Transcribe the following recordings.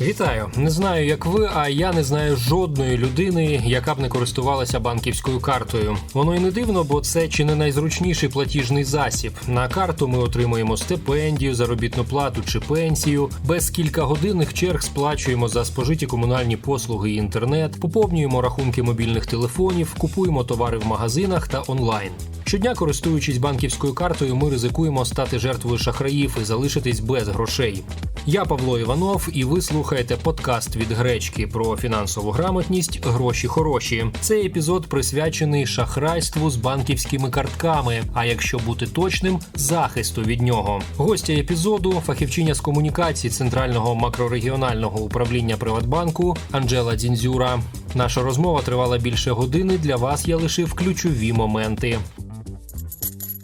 Вітаю! Не знаю, як ви, а я не знаю жодної людини, яка б не користувалася банківською картою. Воно й не дивно, бо це чи не найзручніший платіжний засіб. На карту ми отримуємо стипендію, заробітну плату чи пенсію. Без кількагодинних черг сплачуємо за спожиті комунальні послуги і інтернет, поповнюємо рахунки мобільних телефонів, купуємо товари в магазинах та онлайн. Щодня, користуючись банківською картою, ми ризикуємо стати жертвою шахраїв і залишитись без грошей. Я Павло Іванов, і ви слухаєте подкаст від гречки про фінансову грамотність Гроші хороші. Цей епізод присвячений шахрайству з банківськими картками. А якщо бути точним, захисту від нього. Гостя епізоду фахівчиня з комунікацій центрального макрорегіонального управління Приватбанку Анджела Дзінзюра. Наша розмова тривала більше години. Для вас я лишив ключові моменти.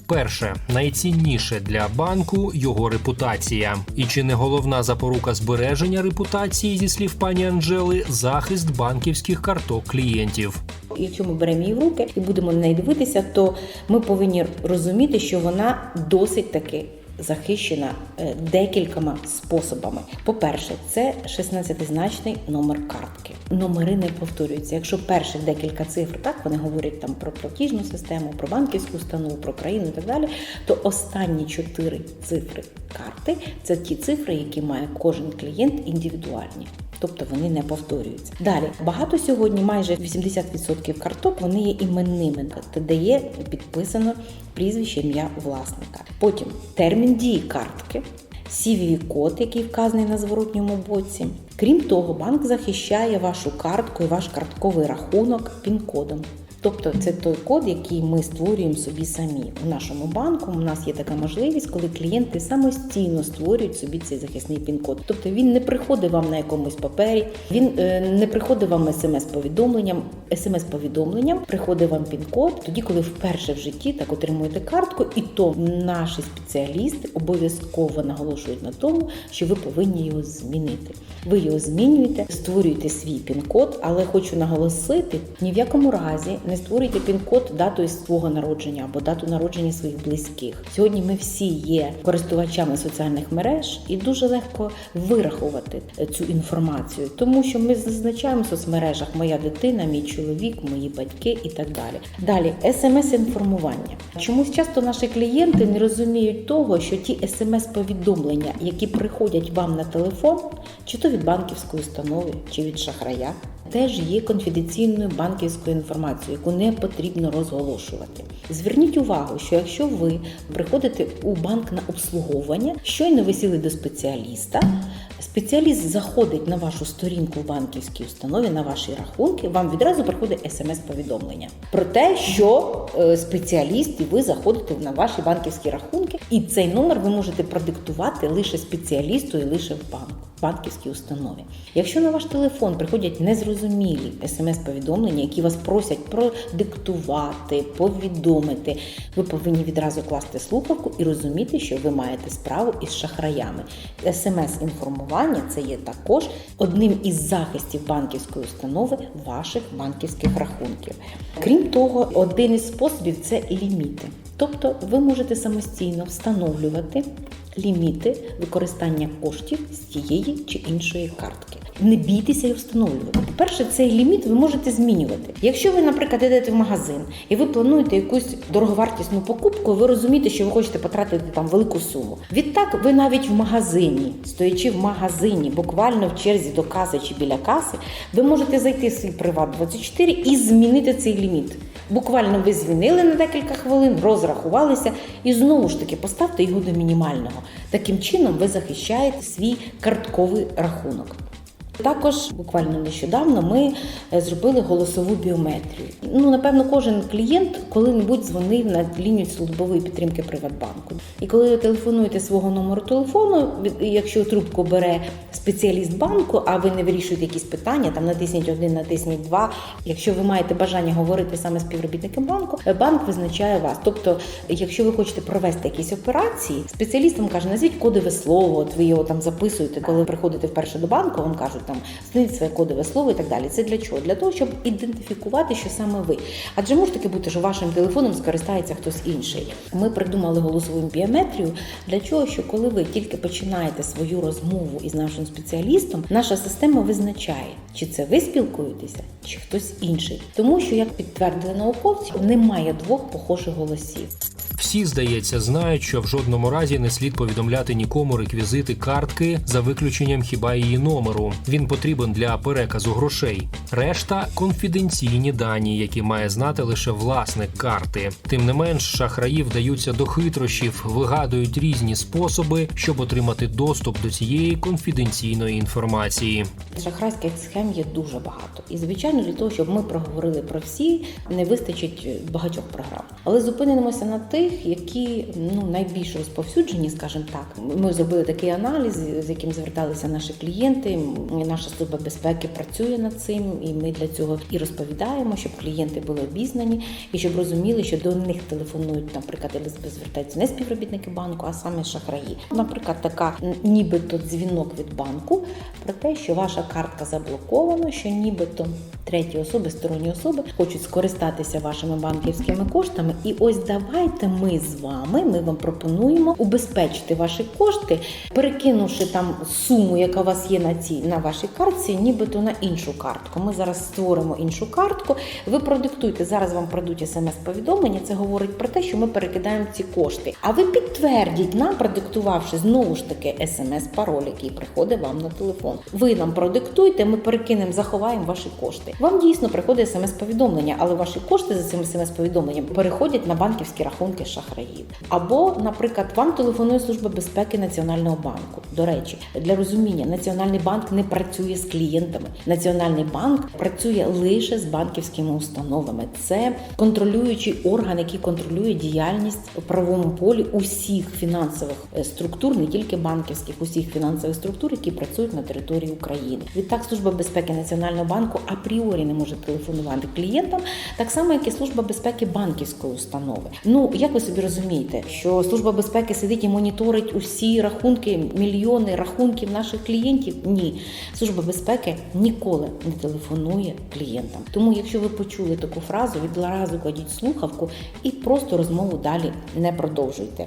Перше, найцінніше для банку його репутація. І чи не головна запорука збереження репутації, зі слів пані Анжели, захист банківських карток клієнтів. Якщо ми беремо її в руки і будемо на неї дивитися, то ми повинні розуміти, що вона досить таки захищена е, декількома способами. По-перше, це 16-значний номер картки. Номери не повторюються. Якщо перших декілька цифр, так вони говорять там про платіжну систему, про банківську установу, про країну і так далі, то останні чотири цифри карти це ті цифри, які має кожен клієнт індивідуальні. Тобто вони не повторюються. Далі багато сьогодні, майже 80% карток вони є іменними, де є підписано прізвище ім'я власника. Потім термін дії картки, CVV-код, який вказаний на зворотньому боці. Крім того, банк захищає вашу картку і ваш картковий рахунок пін-кодом. Тобто це той код, який ми створюємо собі самі. У нашому банку у нас є така можливість, коли клієнти самостійно створюють собі цей захисний пін-код. Тобто він не приходить вам на якомусь папері, він е, не приходить вам смс-повідомленням. СМС-повідомленням приходить вам пін-код тоді, коли вперше в житті так отримуєте картку, і то наші спеціалісти обов'язково наголошують на тому, що ви повинні його змінити. Ви його змінюєте, створюєте свій пін-код, але хочу наголосити: ні в якому разі не створюйте пін-код датою свого народження або дату народження своїх близьких. Сьогодні ми всі є користувачами соціальних мереж, і дуже легко вирахувати цю інформацію, тому що ми зазначаємо в соцмережах моя дитина, мій чоловік, мої батьки і так далі. Далі смс-інформування. Чомусь часто наші клієнти не розуміють того, що ті смс-повідомлення, які приходять вам на телефон, чи то від банківської установи, чи від шахрая, теж є конфіденційною банківською інформацією, яку не потрібно розголошувати. Зверніть увагу, що якщо ви приходите у банк на обслуговування, щойно ви сіли до спеціаліста. Спеціаліст заходить на вашу сторінку в банківській установі, на ваші рахунки, вам відразу приходить смс-повідомлення про те, що е, спеціаліст і ви заходите на ваші банківські рахунки, і цей номер ви можете продиктувати лише спеціалісту і лише в банку. Банківській установі. Якщо на ваш телефон приходять незрозумілі смс-повідомлення, які вас просять продиктувати, повідомити, ви повинні відразу класти слухавку і розуміти, що ви маєте справу із шахраями. СМС-інформування це є також одним із захистів банківської установи ваших банківських рахунків. Крім того, один із способів це ліміти. Тобто ви можете самостійно встановлювати ліміти використання коштів з тієї чи іншої картки. Не бійтеся їх встановлювати. По-перше, цей ліміт ви можете змінювати. Якщо ви, наприклад, йдете в магазин і ви плануєте якусь дороговартісну покупку, ви розумієте, що ви хочете потратити там велику суму. Відтак, ви навіть в магазині, стоячи в магазині, буквально в черзі до каси чи біля каси, ви можете зайти в свій приват 24 і змінити цей ліміт. Буквально ви звільнили на декілька хвилин, розрахувалися і знову ж таки поставте його до мінімального. Таким чином ви захищаєте свій картковий рахунок. Також буквально нещодавно ми е, зробили голосову біометрію. Ну, напевно, кожен клієнт коли-небудь дзвонив на лінію службової підтримки Приватбанку. І коли ви телефонуєте свого номеру телефону, якщо трубку бере спеціаліст банку, а ви не вирішуєте якісь питання, там натисніть один, натисніть два. Якщо ви маєте бажання говорити саме з співробітником банку, е, банк визначає вас. Тобто, якщо ви хочете провести якісь операції, спеціаліст вам каже, назвіть кодове слово, от ви його там записуєте, коли приходите вперше до банку, вам кажуть, там встановіть своє кодове слово і так далі. Це для чого? Для того, щоб ідентифікувати, що саме ви. Адже може таки бути, що вашим телефоном скористається хтось інший. Ми придумали голосову біометрію для чого, що коли ви тільки починаєте свою розмову із нашим спеціалістом, наша система визначає, чи це ви спілкуєтеся, чи хтось інший. Тому що, як підтвердили науковці, немає двох похожих голосів. Всі, здається, знають, що в жодному разі не слід повідомляти нікому реквізити картки за виключенням хіба її номеру. Він потрібен для переказу грошей. Решта конфіденційні дані, які має знати лише власник карти. Тим не менш, шахраї вдаються до хитрощів, вигадують різні способи, щоб отримати доступ до цієї конфіденційної інформації. Шахрайських схем є дуже багато. І звичайно, для того, щоб ми проговорили про всі, не вистачить багатьох програм. Але зупинимося на тих, які ну найбільш розповсюджені, скажімо так. Ми зробили такий аналіз, з яким зверталися наші клієнти. Наша служба безпеки працює над цим, і ми для цього і розповідаємо, щоб клієнти були обізнані і щоб розуміли, що до них телефонують, наприклад, або звертаються не співробітники банку, а саме шахраї. Наприклад, така нібито дзвінок від банку про те, що ваша картка заблокована, що нібито треті особи, сторонні особи хочуть скористатися вашими банківськими коштами. І ось давайте ми з вами, ми вам пропонуємо убезпечити ваші кошти, перекинувши там суму, яка у вас є на цій на вашій картці, нібито на іншу картку. Ми зараз створимо іншу картку. Ви продиктуйте зараз. Вам прийдуть смс-повідомлення. Це говорить про те, що ми перекидаємо ці кошти. А ви підтвердіть нам, продиктувавши знову ж таки смс-пароль, який приходить вам на телефон. Ви нам продиктуйте, ми перекинемо, заховаємо ваші кошти. Вам дійсно приходить смс-повідомлення, але ваші кошти за цим смс-повідомленням переходять на банківські рахунки шахраїв. Або, наприклад, вам телефонує служба безпеки Національного банку. До речі, для розуміння, Національний банк не працює з клієнтами. Національний банк працює лише з банківськими установами. Це контролюючий орган, який контролює діяльність у правовому полі усіх фінансових е, структур, не тільки банківських, усіх фінансових структур, які працюють на території України. Відтак, служба безпеки Національного банку апріорі не може телефонувати клієнтам, так само як і служба безпеки банківської установи. Ну як ви собі розумієте, що служба безпеки сидить і моніторить усі рахунки, мільйони рахунків наших клієнтів? Ні, служба безпеки ніколи не телефонує клієнтам. Тому, якщо ви почули таку фразу, відразу кладіть слухавку і просто розмову далі не продовжуйте.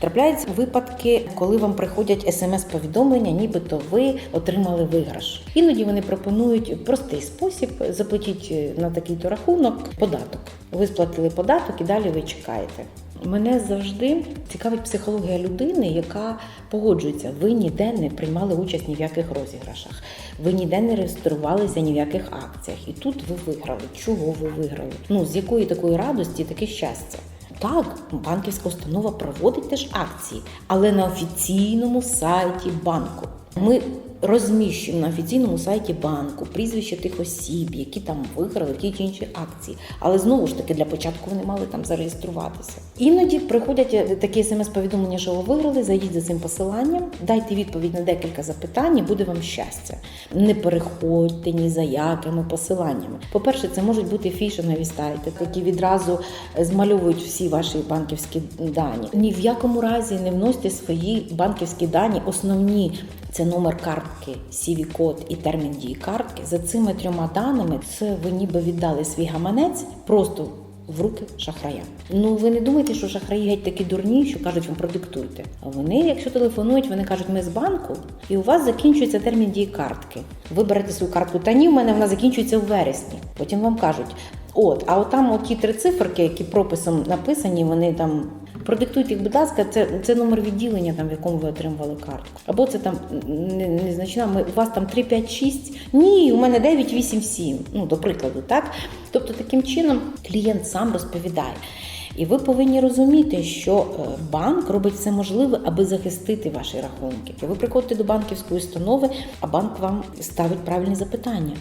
Трапляються випадки, коли вам приходять смс-повідомлення, нібито ви отримали виграш. Іноді вони пропонують простий спосіб: заплатіть на такий-то рахунок податок. Ви сплатили податок і далі ви чекаєте. Мене завжди цікавить психологія людини, яка погоджується. Ви ніде не приймали участь ні в яких розіграшах, ви ніде не реєструвалися ні в яких акціях. І тут ви виграли. Чого ви виграли? Ну з якої такої радості, таке щастя. Так, банківська установа проводить теж акції, але на офіційному сайті банку. Ми розміщуємо на офіційному сайті банку прізвища тих осіб, які там виграли ті чи інші акції. Але знову ж таки для початку вони мали там зареєструватися. Іноді приходять такі смс-повідомлення, що ви виграли, зайдіть за цим посиланням, дайте відповідь на декілька запитань, і буде вам щастя. Не переходьте ні за якими посиланнями. По-перше, це можуть бути фішингові сайти, які відразу змальовують всі ваші банківські дані. Ні в якому разі не вносьте свої банківські дані, основні. Це номер картки, cv код і термін дії картки. За цими трьома даними це ви ніби віддали свій гаманець просто в руки шахрая. Ну ви не думайте, що шахраї геть такі дурні, що кажуть вам продиктуйте. А вони, якщо телефонують, вони кажуть, ми з банку, і у вас закінчується термін дії картки. Ви берете свою картку, та ні, в мене вона закінчується в вересні. Потім вам кажуть, от, а от там от ті три циферки, які прописом написані, вони там. Продиктуйте їх, будь ласка, це, це номер відділення, там, в якому ви отримували картку. Або це там незначна, ми, у вас там 356. Ні, у мене 987. Ну, до прикладу, так? Тобто таким чином клієнт сам розповідає. І ви повинні розуміти, що е, банк робить все можливе, аби захистити ваші рахунки. Ви приходите до банківської установи, а банк вам ставить правильні запитання.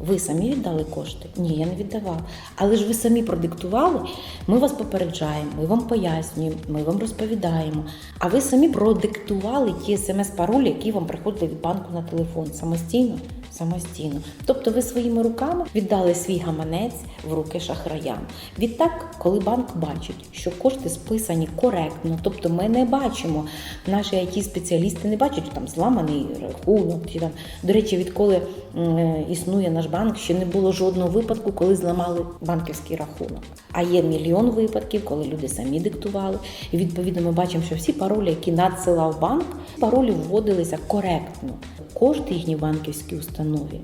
Ви самі віддали кошти? Ні, я не віддавав. Але ж ви самі продиктували. Ми вас попереджаємо, ми вам пояснюємо, ми вам розповідаємо. А ви самі продиктували ті смс-паролі, які вам приходили від банку на телефон самостійно. Самостійно. Тобто ви своїми руками віддали свій гаманець в руки шахраям. Відтак, коли банк бачить, що кошти списані коректно, тобто ми не бачимо, наші it спеціалісти не бачать там зламаний рахунок. Чи там, до речі, відколи е, існує наш банк, ще не було жодного випадку, коли зламали банківський рахунок. А є мільйон випадків, коли люди самі диктували. І відповідно ми бачимо, що всі паролі, які надсилав банк, паролі вводилися коректно. Кошти їхні банківські установі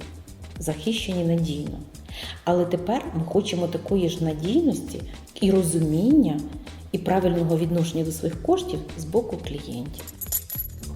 захищені надійно. Але тепер ми хочемо такої ж надійності і розуміння, і правильного відношення до своїх коштів з боку клієнтів.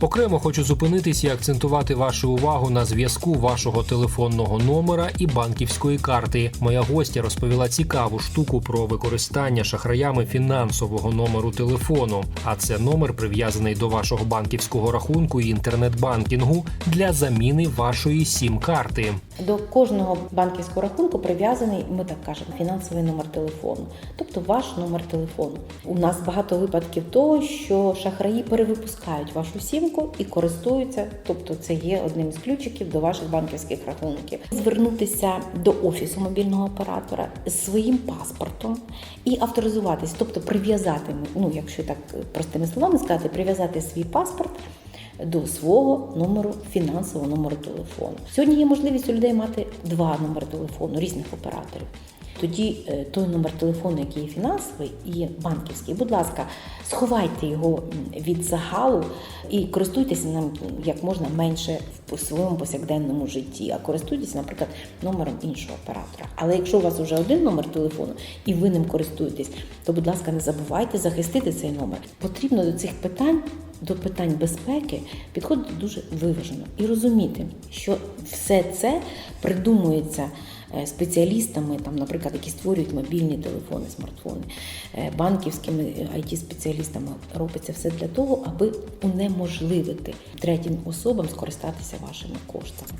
Окремо хочу зупинитись і акцентувати вашу увагу на зв'язку вашого телефонного номера і банківської карти. Моя гостя розповіла цікаву штуку про використання шахраями фінансового номеру телефону. А це номер прив'язаний до вашого банківського рахунку і інтернет-банкінгу для заміни вашої сім-карти. До кожного банківського рахунку прив'язаний, ми так кажемо, фінансовий номер телефону, тобто ваш номер телефону. У нас багато випадків того, що шахраї перевипускають вашу сімку і користуються, тобто це є одним з ключиків до ваших банківських рахунків. Звернутися до офісу мобільного оператора з своїм паспортом і авторизуватись, тобто прив'язати, ну якщо так простими словами сказати, прив'язати свій паспорт до свого номеру фінансового номеру телефону. Сьогодні є можливість у людей мати два номери телефону різних операторів. Тоді е, той номер телефону, який є фінансовий і банківський, будь ласка, сховайте його від загалу і користуйтеся ним як можна менше в своєму повсякденному житті, а користуйтесь, наприклад, номером іншого оператора. Але якщо у вас вже один номер телефону і ви ним користуєтесь, то будь ласка, не забувайте захистити цей номер. Потрібно до цих питань до питань безпеки підходити дуже виважено і розуміти, що все це придумується спеціалістами, там, наприклад, які створюють мобільні телефони, смартфони, е, банківськими it спеціалістами робиться все для того, аби унеможливити третім особам скористатися вашими коштами.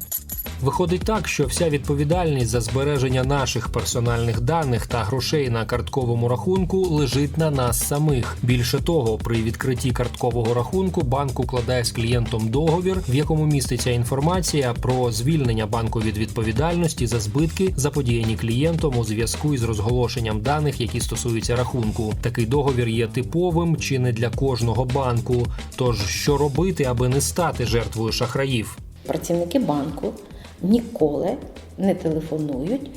Виходить так, що вся відповідальність за збереження наших персональних даних та грошей на картковому рахунку лежить на нас самих. Більше того, при відкритті карткового рахунку банк укладає з клієнтом договір, в якому міститься інформація про звільнення банку від відповідальності за збитки, заподіяні клієнтом у зв'язку із розголошенням даних, які стосуються рахунку. Такий договір є типовим чи не для кожного банку. Тож що робити, аби не стати жертвою шахраїв? Працівники банку ніколи не телефонують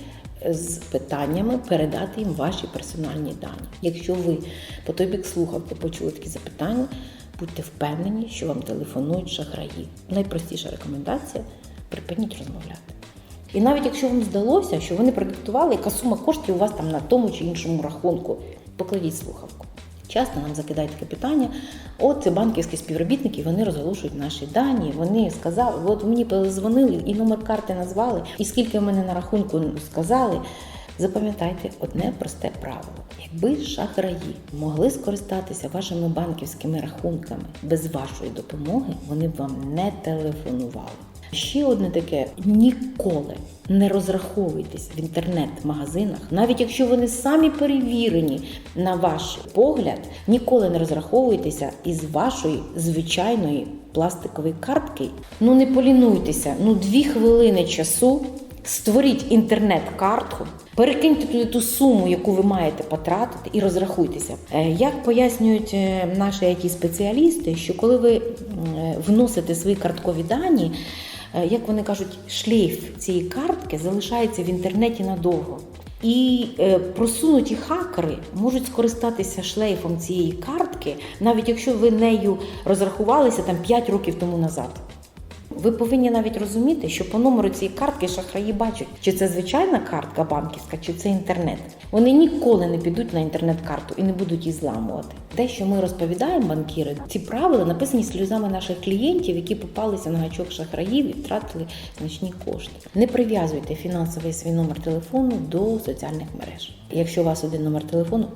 з питаннями передати їм ваші персональні дані. Якщо ви по той бік слухавки почули такі запитання, будьте впевнені, що вам телефонують шахраї. Найпростіша рекомендація припиніть розмовляти. І навіть якщо вам здалося, що вони продиктували, яка сума коштів у вас там на тому чи іншому рахунку, покладіть слухавку. Часто нам закидають таке питання: от банківські співробітники, вони розголошують наші дані. Вони сказали, от мені позвонили і номер карти назвали, і скільки в мене на рахунку сказали. Запам'ятайте одне просте правило: якби шахраї могли скористатися вашими банківськими рахунками без вашої допомоги, вони б вам не телефонували. Ще одне таке: ніколи не розраховуйтесь в інтернет-магазинах, навіть якщо вони самі перевірені на ваш погляд, ніколи не розраховуйтеся із вашої звичайної пластикової картки. Ну не полінуйтеся, ну дві хвилини часу. Створіть інтернет-картку, перекиньте туди ту суму, яку ви маєте потратити, і розрахуйтеся. Е, Як пояснюють е, наші it спеціалісти, що коли ви е, вносите свої карткові дані, як вони кажуть, шлейф цієї картки залишається в інтернеті надовго. І е, просунуті хакери можуть скористатися шлейфом цієї картки, навіть якщо ви нею розрахувалися там 5 років тому назад. Ви повинні навіть розуміти, що по номеру цієї картки шахраї бачать, чи це звичайна картка банківська, чи це інтернет. Вони ніколи не підуть на інтернет-карту і не будуть її зламувати. Те, що ми розповідаємо, банкіри, ці правила написані сльозами наших клієнтів, які попалися на гачок шахраїв і втратили значні кошти. Не прив'язуйте фінансовий свій номер телефону до соціальних мереж. Якщо у вас один номер телефону,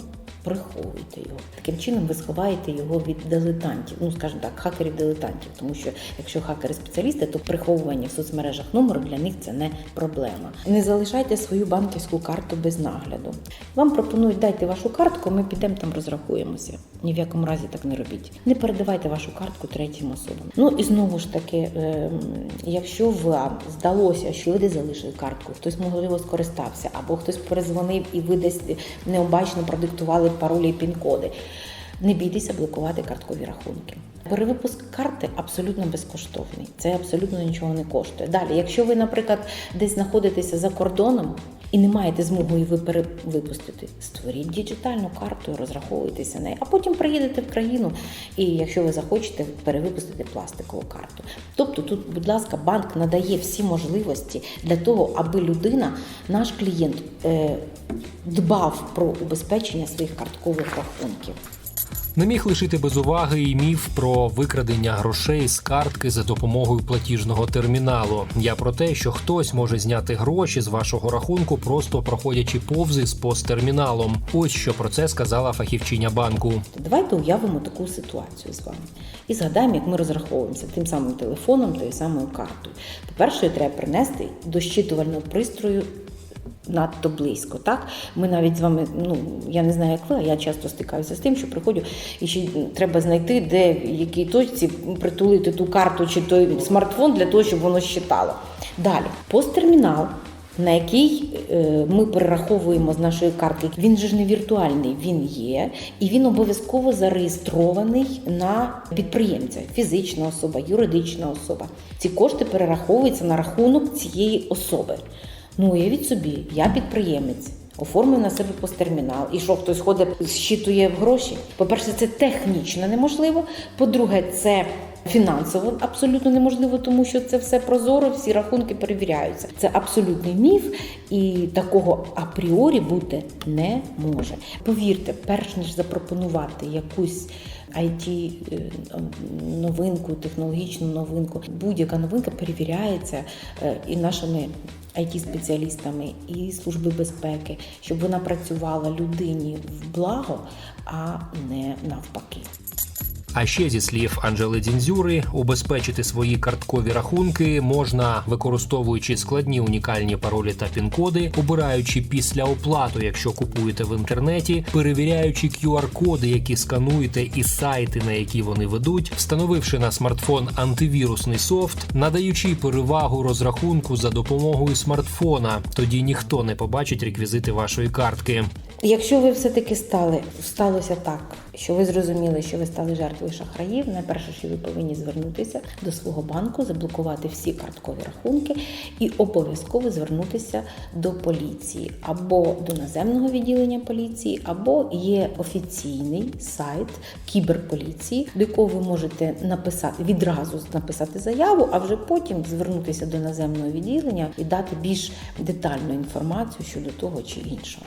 приховуйте його. Таким чином ви сховаєте його від дилетантів, ну скажімо так, хакерів-дилетантів. Тому що якщо хакери спеціалісти, то приховування в соцмережах номеру для них це не проблема. Не залишайте свою банківську карту без нагляду. Вам пропонують дайте вашу картку, ми підемо там розрахуємося. Ні в якому разі так не робіть. Не передавайте вашу картку третім особам. Ну і знову ж таки, ем, якщо вам здалося, що ви залишили картку, хтось можливо скористався, або хтось перезвонив і ви десь необачно продиктували паролі і пін-коди. Не бійтеся блокувати карткові рахунки. Перевипуск карти абсолютно безкоштовний. Це абсолютно нічого не коштує. Далі, якщо ви, наприклад, десь знаходитеся за кордоном і не маєте змоги її ви перевипустити, створіть діджитальну карту, розраховуйтеся нею, а потім приїдете в країну, і якщо ви захочете перевипустити пластикову карту. Тобто, тут, будь ласка, банк надає всі можливості для того, аби людина, наш клієнт, е, дбав про убезпечення своїх карткових рахунків. Не міг лишити без уваги і міф про викрадення грошей з картки за допомогою платіжного терміналу. Я про те, що хтось може зняти гроші з вашого рахунку, просто проходячи повзи з посттерміналом. Ось що про це сказала фахівчиня банку. Давайте уявимо таку ситуацію з вами і згадаємо, як ми розраховуємося тим самим телефоном, тою самою картою. По-перше, треба принести до щитувального пристрою. Надто близько, так ми навіть з вами, ну я не знаю, як ви, а я часто стикаюся з тим, що приходжу, і ще треба знайти, де в якій точці притулити ту карту чи той смартфон для того, щоб воно щитало. Далі посттермінал, на який е, ми перераховуємо з нашої картки. Він же ж не віртуальний, він є, і він обов'язково зареєстрований на підприємця, фізична особа, юридична особа. Ці кошти перераховуються на рахунок цієї особи. Ну, уявіть собі, я підприємець. Оформив на себе посттермінал. І що хтось ходить, щитує гроші. По-перше, це технічно неможливо. По-друге, це фінансово абсолютно неможливо, тому що це все прозоро, всі рахунки перевіряються. Це абсолютний міф, і такого апріорі бути не може. Повірте, перш ніж запропонувати якусь it новинку, технологічну новинку, будь-яка новинка перевіряється е, і нашими it спеціалістами і служби безпеки, щоб вона працювала людині в благо, а не навпаки. А ще зі слів Анжели Дзінзюри, убезпечити свої карткові рахунки можна використовуючи складні унікальні паролі та пін-коди, обираючи після оплату, якщо купуєте в інтернеті, перевіряючи QR-коди, які скануєте, і сайти, на які вони ведуть, встановивши на смартфон антивірусний софт, надаючи перевагу розрахунку за допомогою смартфона. Тоді ніхто не побачить реквізити вашої картки. Якщо ви все-таки стали, сталося так, що ви зрозуміли, що ви стали жертвою шахраїв, найперше, що ви повинні звернутися до свого банку, заблокувати всі карткові рахунки і обов'язково звернутися до поліції або до наземного відділення поліції, або є офіційний сайт кіберполіції, до якого ви можете написати відразу написати заяву, а вже потім звернутися до наземного відділення і дати більш детальну інформацію щодо того чи іншого.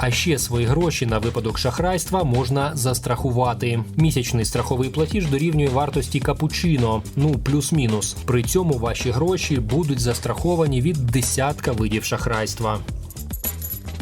А ще свої гроші на випадок шахрайства можна застрахувати. Місячний страховий платіж дорівнює вартості капучино, ну плюс-мінус. При цьому ваші гроші будуть застраховані від десятка видів шахрайства.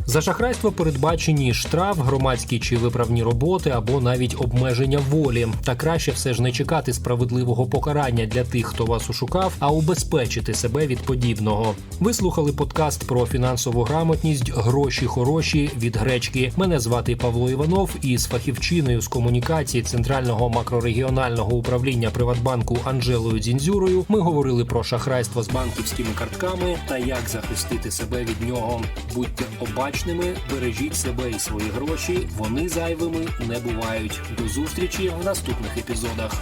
За шахрайство передбачені штраф, громадські чи виправні роботи або навіть обмеження волі. Та краще все ж не чекати справедливого покарання для тих, хто вас ошукав, а убезпечити себе від подібного. Ви слухали подкаст про фінансову грамотність Гроші хороші від гречки. Мене звати Павло Іванов, і з фахівчиною з комунікації центрального макрорегіонального управління Приватбанку Анжелою Дзінзюрою ми говорили про шахрайство з банківськими картками та як захистити себе від нього. Будьте обачні обачними, бережіть себе і свої гроші. Вони зайвими не бувають. До зустрічі в наступних епізодах.